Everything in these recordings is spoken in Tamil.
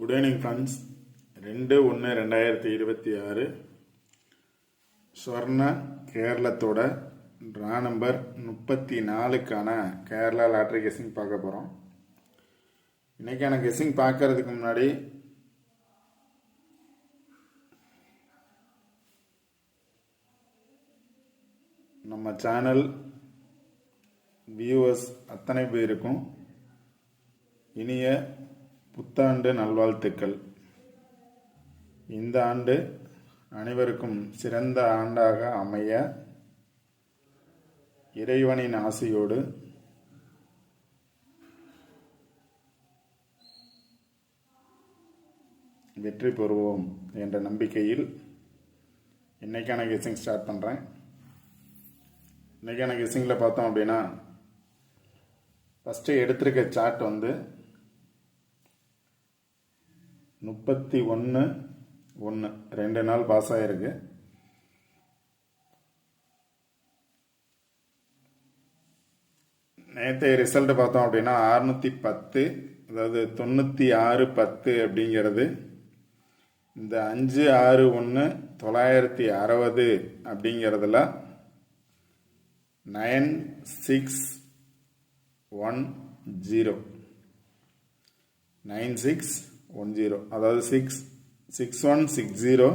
குட் ஈவினிங் ஃப்ரெண்ட்ஸ் ரெண்டு ஒன்று ரெண்டாயிரத்தி இருபத்தி ஆறு. ஸ்வர்ண கேரளத்தோட ட்ரா நம்பர் முப்பத்தி நாலுக்கான கேரளா லாட்ரி கெஸ்ஸிங் பார்க்க போகிறோம் இன்றைக்கான கெஸ்ஸிங் பார்க்கறதுக்கு முன்னாடி நம்ம சேனல் வியூவர்ஸ் அத்தனை பேருக்கும் இனிய புத்தாண்டு நல்வாழ்த்துக்கள். இந்த ஆண்டு அனைவருக்கும் சிறந்த ஆண்டாக அமைய இறைவனின் ஆசையோடு வெற்றி பெறுவோம் என்ற நம்பிக்கையில் இன்றைக்கான கெஸிங் ஸ்டார்ட் பண்ணுறேன் இன்றைக்கான கெஸிங்கில் பார்த்தோம் அப்படின்னா ஃபஸ்ட்டு எடுத்திருக்க சார்ட் வந்து முப்பத்தி ஒன்று ஒன்று ரெண்டு நாள் பாஸ் ஆகிருக்கு நேற்றைய ரிசல்ட் பார்த்தோம் அப்படின்னா அறுநூற்றி பத்து அதாவது தொண்ணூற்றி ஆறு பத்து அப்படிங்கிறது. இந்த அஞ்சு ஆறு ஒன்று தொள்ளாயிரத்தி அறுபது அப்படிங்கிறதுல nine six one zero nine six one zero அதாவது six six one six zero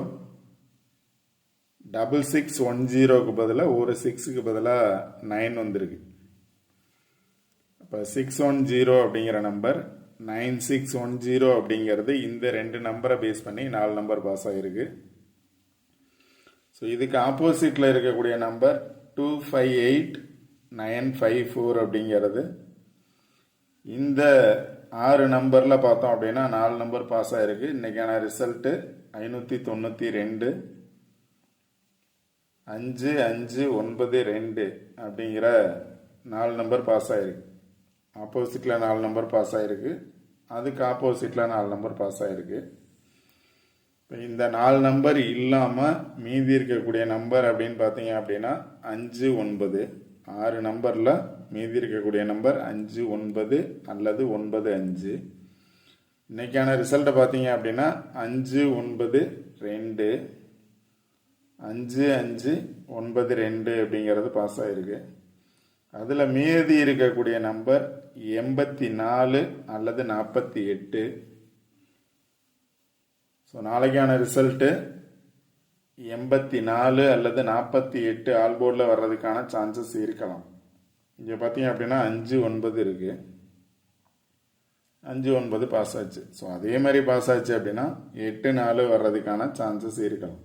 double six one ஜீரோக்கு பதிலாக ஒரு சிக்ஸுக்கு பதிலாக நைன் வந்திருக்கு. இப்போ சிக்ஸ் ஒன் ஜீரோ அப்படிங்கிற number nine six one zero அப்படிங்கிறது இந்த ரெண்டு நம்பரை பேஸ் பண்ணி நாலு நம்பர் பாஸ் ஆகிருக்கு ஸோ இதுக்கு ஆப்போசிட்டில் இருக்கக்கூடிய number two five eight nine five four அப்படிங்கிறது இந்த ஆறு நம்பரில் பார்த்தோம் அப்படின்னா நாலு நம்பர் பாஸ் ஆகிருக்கு இன்றைக்கான ரிசல்ட்டு ஐநூற்றி தொண்ணூற்றி ரெண்டு. அஞ்சு அஞ்சு ஒன்பது ரெண்டு அப்படிங்கிற நாலு நம்பர் பாஸ் ஆகிருக்கு ஆப்போசிட்டில் நாலு நம்பர் பாஸ் ஆகிருக்கு அதுக்கு ஆப்போசிட்டில் நாலு நம்பர் பாஸ் ஆகிருக்கு இப்போ இந்த நாலு நம்பர் இல்லாமல் மீதி இருக்கக்கூடிய நம்பர் அப்படின்னு பார்த்தீங்க அப்படின்னா அஞ்சு ஒன்பது. ஆறு நம்பரில் மீதி இருக்கக்கூடிய நம்பர் அஞ்சு ஒன்பது அல்லது ஒன்பது அஞ்சு. இன்றைக்கான ரிசல்ட்டை பார்த்தீங்க அப்படின்னா அஞ்சு ஒன்பது ரெண்டு. அஞ்சு அஞ்சு ஒன்பது ரெண்டு அப்படிங்கிறது பாஸ் ஆகிருக்கு அதில் மீதி இருக்கக்கூடிய நம்பர் எண்பத்தி நாலு அல்லது நாற்பத்தி எட்டு. ஸோ நாளைக்கான ரிசல்ட்டு எண்பத்தி நாலு அல்லது நாற்பத்தி எட்டு ஆல்போர்டில் வர்றதுக்கான சான்சஸ் இருக்கலாம். இங்கே பார்த்தீங்க அப்படின்னா அஞ்சு ஒன்பது இருக்குது அஞ்சு ஒன்பது பாஸ் ஆச்சு. ஸோ அதே மாதிரி பாஸ் ஆச்சு அப்படின்னா எட்டு நாலு வர்றதுக்கான சான்சஸ் இருக்கலாம்.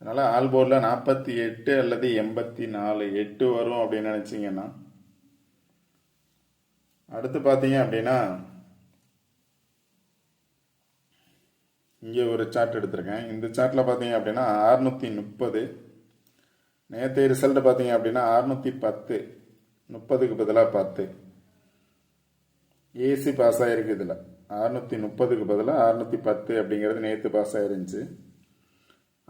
அதனால் ஆல்போர்டில் நாற்பத்தி எட்டு அல்லது எண்பத்தி நாலு எட்டு வரும் அப்படின்னு நினச்சிங்கன்னா அடுத்து பார்த்தீங்க அப்படின்னா இங்கே ஒரு சார்ட் எடுத்திருக்கேன். இந்த சார்ட்டில் பார்த்தீங்க அப்படின்னா அறுநூற்றி முப்பது நேற்று ரிசல்ட் பார்த்தீங்க அப்படின்னா அறுநூற்றி பத்து. முப்பதுக்கு பதிலாக பத்து. ஏசி பாஸ் ஆகிருக்கு இதில். அறுநூற்றி முப்பதுக்கு பதிலாக அறுநூற்றி பத்து அப்படிங்கிறது நேற்று பாஸ் ஆயிருந்துச்சு.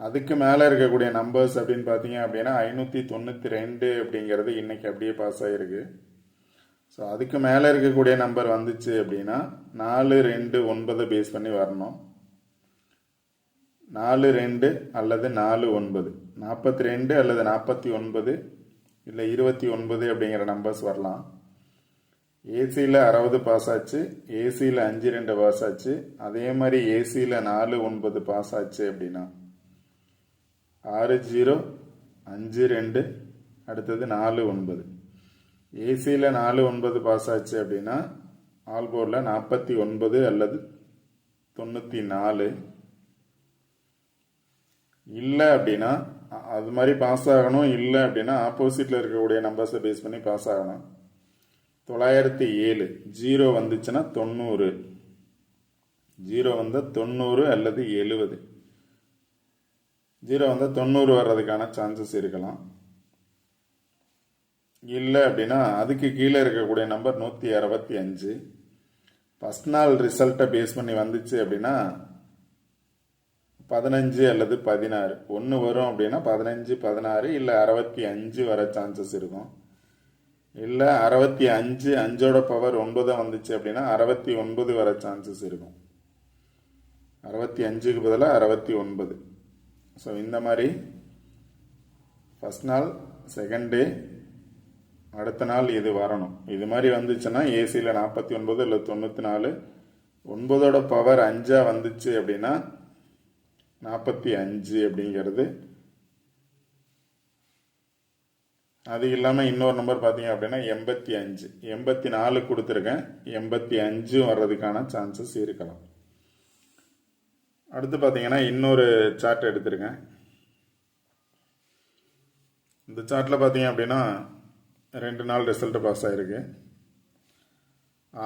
அதுக்கு மேலே இருக்கக்கூடிய நம்பர்ஸ் அப்படின்னு பார்த்தீங்க அப்படின்னா ஐநூற்றி தொண்ணூற்றி ரெண்டு அப்படிங்கிறது இன்னைக்கு அப்படியே பாஸ் ஆகிருக்கு ஸோ அதுக்கு மேலே இருக்கக்கூடிய நம்பர் வந்துச்சு அப்படின்னா நாலு ரெண்டு ஒன்பதை பேஸ் பண்ணி வரணும். நாலு ரெண்டு அல்லது நாலு ஒன்பது. நாற்பத்தி ரெண்டு அல்லது நாற்பத்தி ஒன்பது இல்லை இருபத்தி ஒன்பது அப்படிங்கிற நம்பர்ஸ் வரலாம். ஏசியில் அறுபது பாஸ் ஆச்சு. ஏசியில் அஞ்சு ரெண்டு பாஸ் ஆச்சு. அதே மாதிரி ஏசியில் நாலு ஒன்பது பாஸ் ஆச்சு அப்படின்னா ஆறு ஜீரோ அஞ்சு ரெண்டு அடுத்தது நாலு ஒன்பது. ஏசியில் நாலு ஒன்பது பாஸ் ஆச்சு அப்படின்னா ஆல்போர்டில் நாற்பத்தி ஒன்பது அல்லது தொண்ணூற்றி நாலு இல்லை அப்படின்னா அது மாதிரி பாஸ் ஆகணும். இல்லை அப்படின்னா ஆப்போசிட்டில் இருக்கக்கூடிய நம்பர்ஸை பேஸ் பண்ணி பாஸ் ஆகணும். தொள்ளாயிரத்தி ஏழு. ஜீரோ வந்துச்சுன்னா தொண்ணூறு. ஜீரோ வந்தால் தொண்ணூறு அல்லது எழுவது. ஜீரோ வந்தால் தொண்ணூறு வர்றதுக்கான சான்சஸ் இருக்கலாம். இல்லை அப்படின்னா அதுக்கு கீழே இருக்கக்கூடிய நம்பர் நூற்றி அறுபத்தி அஞ்சு. ஃபஸ்ட் நாள் ரிசல்ட்டை பேஸ் பண்ணி வந்துச்சு அப்படின்னா பதினஞ்சு அல்லது பதினாறு. ஒன்று வரும் அப்படின்னா பதினஞ்சு பதினாறு இல்லை அறுபத்தி அஞ்சு வர சான்சஸ் இருக்கும். இல்லை அறுபத்தி அஞ்சு அஞ்சோட பவர் ஒன்பதாக வந்துச்சு அப்படின்னா அறுபத்தி ஒன்பது வர சான்சஸ் இருக்கும். அறுபத்தி அஞ்சுக்கு பதிலாக அறுபத்தி ஒன்பது. ஸோ இந்த மாதிரி ஃபஸ்ட் நாள் செகண்ட் டே அடுத்த நாள் இது வரணும். இது மாதிரி வந்துச்சுன்னா ஏசியில் நாற்பத்தி ஒன்பது இல்லை தொண்ணூற்றி நாலு ஒன்பதோட பவர் அஞ்சாக வந்துச்சு அப்படின்னா நாற்பத்தி அஞ்சு அப்படிங்கிறது. அது இல்லாமல் இன்னொரு நம்பர் பார்த்தீங்க அப்படின்னா எண்பத்தி அஞ்சு. எண்பத்தி நாலு கொடுத்துருக்கேன். எண்பத்தி அஞ்சும் வர்றதுக்கான சான்சஸ் இருக்கலாம். அடுத்து பார்த்தீங்கன்னா இன்னொரு சார்ட் எடுத்திருக்கேன். இந்த சார்ட்டில் பார்த்தீங்க அப்படின்னா ரெண்டு நாள் ரிசல்ட் பாஸ் ஆகிருக்கு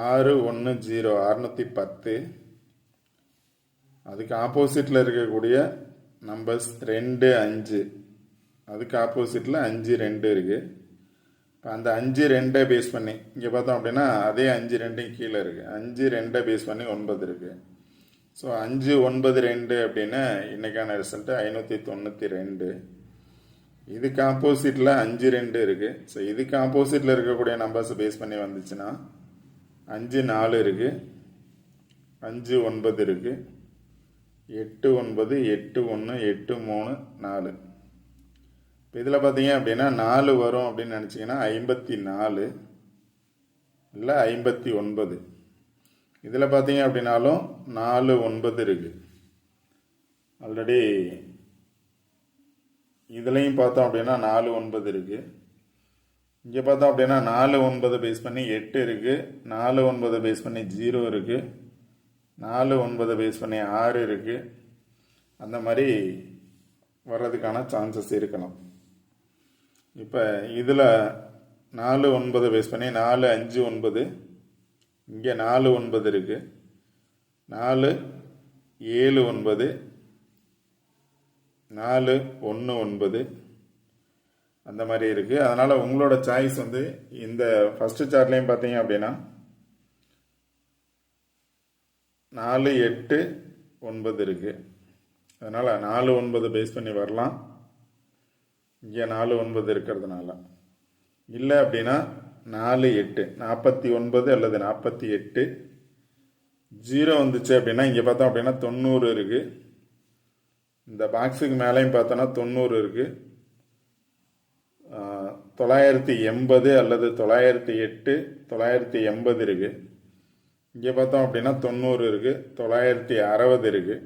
ஆறு ஒன்று ஜீரோ அறுநூற்றி பத்து. அதுக்கு ஆப்போசிட்டில் இருக்கக்கூடிய நம்பர்ஸ் ரெண்டு அஞ்சு. அதுக்கு ஆப்போசிட்டில் அஞ்சு ரெண்டு இருக்குது இப்போ அந்த அஞ்சு ரெண்டை பேஸ் பண்ணி இங்கே பார்த்தோம் அப்படின்னா அதே அஞ்சு ரெண்டும் கீழே இருக்குது அஞ்சு ரெண்டை பேஸ் பண்ணி ஒன்பது இருக்குது ஸோ அஞ்சு ஒன்பது ரெண்டு அப்படின்னா இன்றைக்கான ரிசல்ட்டு ஐநூற்றி தொண்ணூற்றி ரெண்டு. இதுக்கு ஆப்போசிட்டில் அஞ்சு ரெண்டு இருக்குது ஸோ இதுக்கு ஆப்போசிட்டில் இருக்கக்கூடிய நம்பர்ஸை பேஸ் பண்ணி வந்துச்சுன்னா அஞ்சு நாலு இருக்குது அஞ்சு ஒன்பது இருக்குது எட்டு ஒன்பது எட்டு ஒன்று எட்டு மூணு நாலு. இப்போ இதில் பார்த்தீங்க அப்படின்னா நாலு வரும் அப்படின்னு நினச்சிங்கன்னா ஐம்பத்தி நாலு இல்லை ஐம்பத்தி ஒன்பது. இதில் பார்த்தீங்க அப்படின்னாலும் நாலு ஒன்பது இருக்குது ஆல்ரெடி இதுலேயும் பார்த்தோம் அப்படின்னா நாலு ஒன்பது இருக்குது இங்கே பார்த்தோம் அப்படின்னா நாலு ஒன்பது பேஸ் பண்ணி எட்டு இருக்குது நாலு ஒன்பது பேஸ் பண்ணி ஜீரோ இருக்குது நாலு ஒன்பது பேஸ் பண்ணி ஆறு இருக்குது அந்த மாதிரி வர்றதுக்கான சான்சஸ் இருக்கலாம். இப்போ இதில் நாலு ஒன்பது பேஸ் பண்ணி நாலு அஞ்சு ஒன்பது இங்கே நாலு ஒன்பது இருக்குது நாலு ஏழு ஒன்பது நாலு ஒன்று ஒன்பது அந்த மாதிரி இருக்குது அதனால் உங்களோட சாய்ஸ் வந்து இந்த ஃபஸ்ட்டு சார்ட்லேயும் பார்த்தீங்க அப்படின்னா நாலு எட்டு ஒன்பது இருக்குது அதனால் நாலு ஒன்பது பேஸ் பண்ணி வரலாம். இங்கே நாலு ஒன்பது இருக்கிறதுனால. இல்லை அப்படின்னா நாலு எட்டு. நாற்பத்தி ஒன்பது அல்லது நாற்பத்தி எட்டு. ஜீரோ வந்துச்சு அப்படின்னா இங்கே பார்த்தோம் அப்படின்னா தொண்ணூறு இருக்குது இந்த பாக்ஸுக்கு மேலேயும் பார்த்தோன்னா தொண்ணூறு இருக்குது தொள்ளாயிரத்தி எண்பது அல்லது தொள்ளாயிரத்தி எட்டு தொள்ளாயிரத்தி எண்பது இருக்குது இங்கே பார்த்தோம் அப்படின்னா தொண்ணூறு இருக்குது தொள்ளாயிரத்தி அறுபது இருக்குது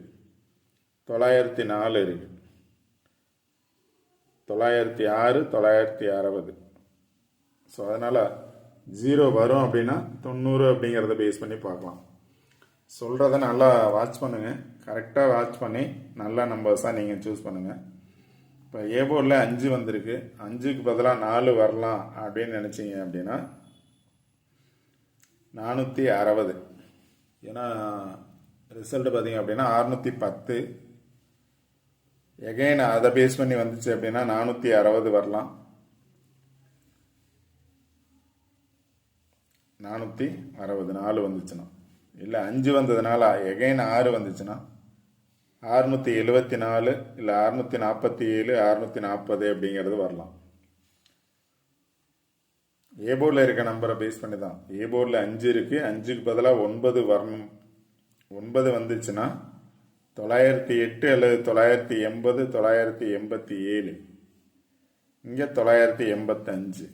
தொள்ளாயிரத்தி நாலு இருக்குது தொள்ளாயிரத்தி ஆறு தொள்ளாயிரத்தி அறுபது. ஸோ அதனால் ஜீரோ வரும் அப்படின்னா தொண்ணூறு அப்படிங்கிறத பேஸ் பண்ணி பார்க்கலாம். சொல்கிறத நல்லா வாட்ச் பண்ணுங்கள் கரெக்டாக வாட்ச் பண்ணி நல்ல நம்பர்ஸாக நீங்கள் சூஸ் பண்ணுங்கள் இப்போ ஏ போர்டில் அஞ்சு வந்திருக்கு. அஞ்சுக்கு பதிலாக நாலு வரலாம் அப்படின்னு நினச்சிங்க அப்படின்னா நானூற்றி அறுபது. ஏன்னா ரிசல்ட் பார்த்தீங்க அப்படின்னா அறுநூற்றி பத்து. எகைன் அதை பேஸ் பண்ணி வந்துச்சு அப்படின்னா நானூற்றி அறுபது வரலாம். நானூற்றி அறுபது நாலு வந்துச்சுன்னா. இல்லை அஞ்சு வந்ததுனால எகைன் ஆறு வந்துச்சுன்னா அறுநூற்றி எழுபத்தி நாலு இல்லை அறுநூற்றி நாற்பத்தி ஏழு அறுநூற்றி நாற்பது அப்படிங்கிறது வரலாம். ஏ போர்டில் இருக்க நம்பரை பேஸ் பண்ணி தான். ஏ போர்டில் அஞ்சு இருக்குது அஞ்சுக்கு பதிலாக ஒன்பது வரணும். ஒன்பது வந்துச்சுன்னா தொள்ளாயிரத்தி எட்டு அல்லது தொள்ளாயிரத்தி எண்பது தொள்ளாயிரத்தி எண்பத்தி ஏழு. இங்கே தொள்ளாயிரத்தி எண்பத்தஞ்சு.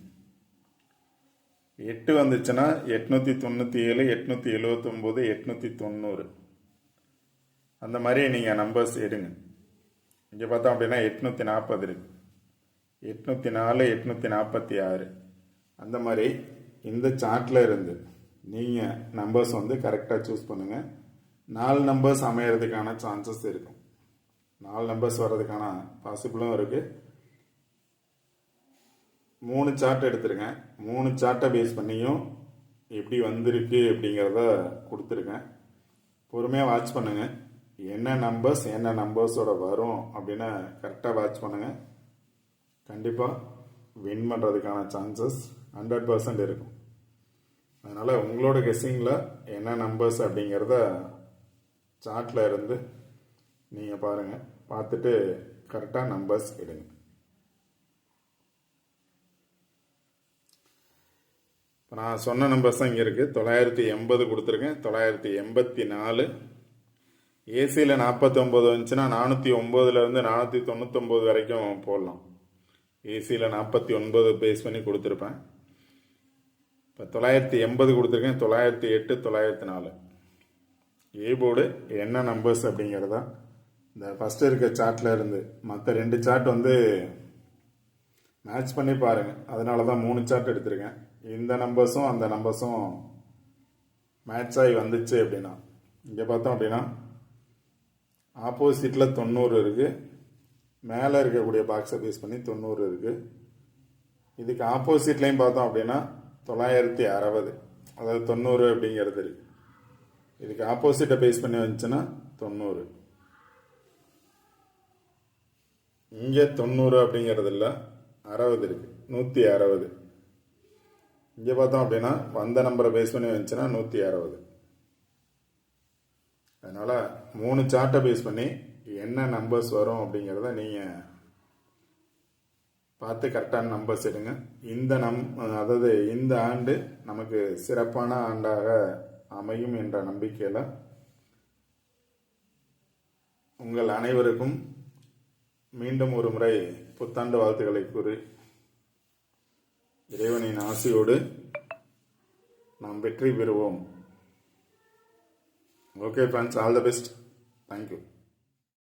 எட்டு வந்துச்சுன்னா எட்நூற்றி தொண்ணூற்றி ஏழு எட்நூற்றி எழுவத்தொம்போது எட்நூற்றி தொண்ணூறு. அந்த மாதிரி நீங்கள் நம்பர்ஸ் எடுங்க. இங்கே பார்த்தோம் அப்படின்னா எட்நூற்றி நாற்பது இருக்குது எட்நூற்றி நாலு எட்நூற்றி நாற்பத்தி ஆறு. அந்த மாதிரி இந்த சார்ட்டில் இருந்து நீங்கள் நம்பர்ஸ் வந்து கரெக்டாக சூஸ் பண்ணுங்கள் நாலு நம்பர்ஸ் அமையறதுக்கான சான்சஸ் இருக்கும். நாலு நம்பர்ஸ் வர்றதுக்கான பாசிபிளும் இருக்குது மூணு சார்ட் எடுத்துருங்க. மூணு சார்ட்டை பேஸ் பண்ணியும் எப்படி வந்திருக்கு அப்படிங்கிறத கொடுத்துருக்கேன் பொறுமையாக வாட்ச் பண்ணுங்கள் என்ன நம்பர்ஸ் என்ன நம்பர்ஸோட வரும் அப்படின்னு கரெக்டாக வாட்ச் பண்ணுங்கள் கண்டிப்பாக வின் பண்ணுறதுக்கான சான்சஸ் ஹண்ட்ரட் பர்சன்ட் இருக்கும். அதனால் உங்களோட கெஸ்ஸிங்கில் என்ன நம்பர்ஸ் அப்படிங்கிறத சார்ட்டில் இருந்து நீங்கள் பாருங்கள் பார்த்துட்டு கரெக்டாக நம்பர்ஸ் எடுங்க. இப்போ நான் சொன்ன நம்பர்ஸ் தான் இங்கே இருக்குது தொள்ளாயிரத்தி எண்பது கொடுத்துருக்கேன். தொள்ளாயிரத்தி எண்பத்தி நாலு. ஏசியில் நாற்பத்தொம்போது வந்துச்சுன்னா நானூற்றி ஒம்போதுலேருந்து நானூற்றி தொண்ணூத்தொம்பது வரைக்கும் போடலாம். ஏசியில் நாற்பத்தி ஒன்பது பேஸ் பண்ணி கொடுத்துருப்பேன். இப்போ தொள்ளாயிரத்தி எண்பது கொடுத்துருக்கேன் தொள்ளாயிரத்தி எட்டு தொள்ளாயிரத்தி நாலு. ஏ போர்டு என்ன நம்பர்ஸ் அப்படிங்கிறதா? இந்த ஃபஸ்ட்டு இருக்க சார்ட்டில் இருந்து மற்ற ரெண்டு சார்ட் வந்து மேட்ச் பண்ணி பாருங்கள் அதனால தான் மூணு சார்ட் எடுத்திருக்கேன். இந்த நம்பர்ஸும் அந்த நம்பர்ஸும் மேட்ச் ஆகி வந்துச்சு அப்படின்னா இங்கே பார்த்தோம் அப்படின்னா ஆப்போசிட்டில் தொண்ணூறு இருக்குது மேலே இருக்கக்கூடிய பாக்ஸை பேஸ் பண்ணி தொண்ணூறு இருக்குது இதுக்கு ஆப்போசிட்லேயும் பார்த்தோம் அப்படின்னா தொள்ளாயிரத்தி அறுபது. அதாவது தொண்ணூறு அப்படிங்கிறது இருக்கு. இதுக்கு ஆப்போசிட்டை பேஸ் பண்ணி வந்துச்சுன்னா தொண்ணூறு. இங்கே தொண்ணூறு அப்படிங்கிறது இல்லை அறுபது இருக்கு. நூற்றி அறுபது. இங்கே பார்த்தோம் அப்படின்னா வந்த நம்பரை பேஸ் பண்ணி வந்துச்சுன்னா நூற்றி அறுபது. அதனால் மூணு சார்ட்டை பேஸ் பண்ணி என்ன நம்பர்ஸ் வரும் அப்படிங்கிறத நீங்கள் பார்த்து கரெக்டான நம்பர்ஸ் எடுங்க. இந்த நம் அதாவது இந்த ஆண்டு நமக்கு சிறப்பான ஆண்டாக அமையும் என்ற நம்பிக்கையில் உங்கள் அனைவருக்கும் மீண்டும் ஒரு முறை புத்தாண்டு வாழ்த்துக்களை கூறி இறைவனின் ஆசையோடு நாம் வெற்றி பெறுவோம். Okay friends all the best thank you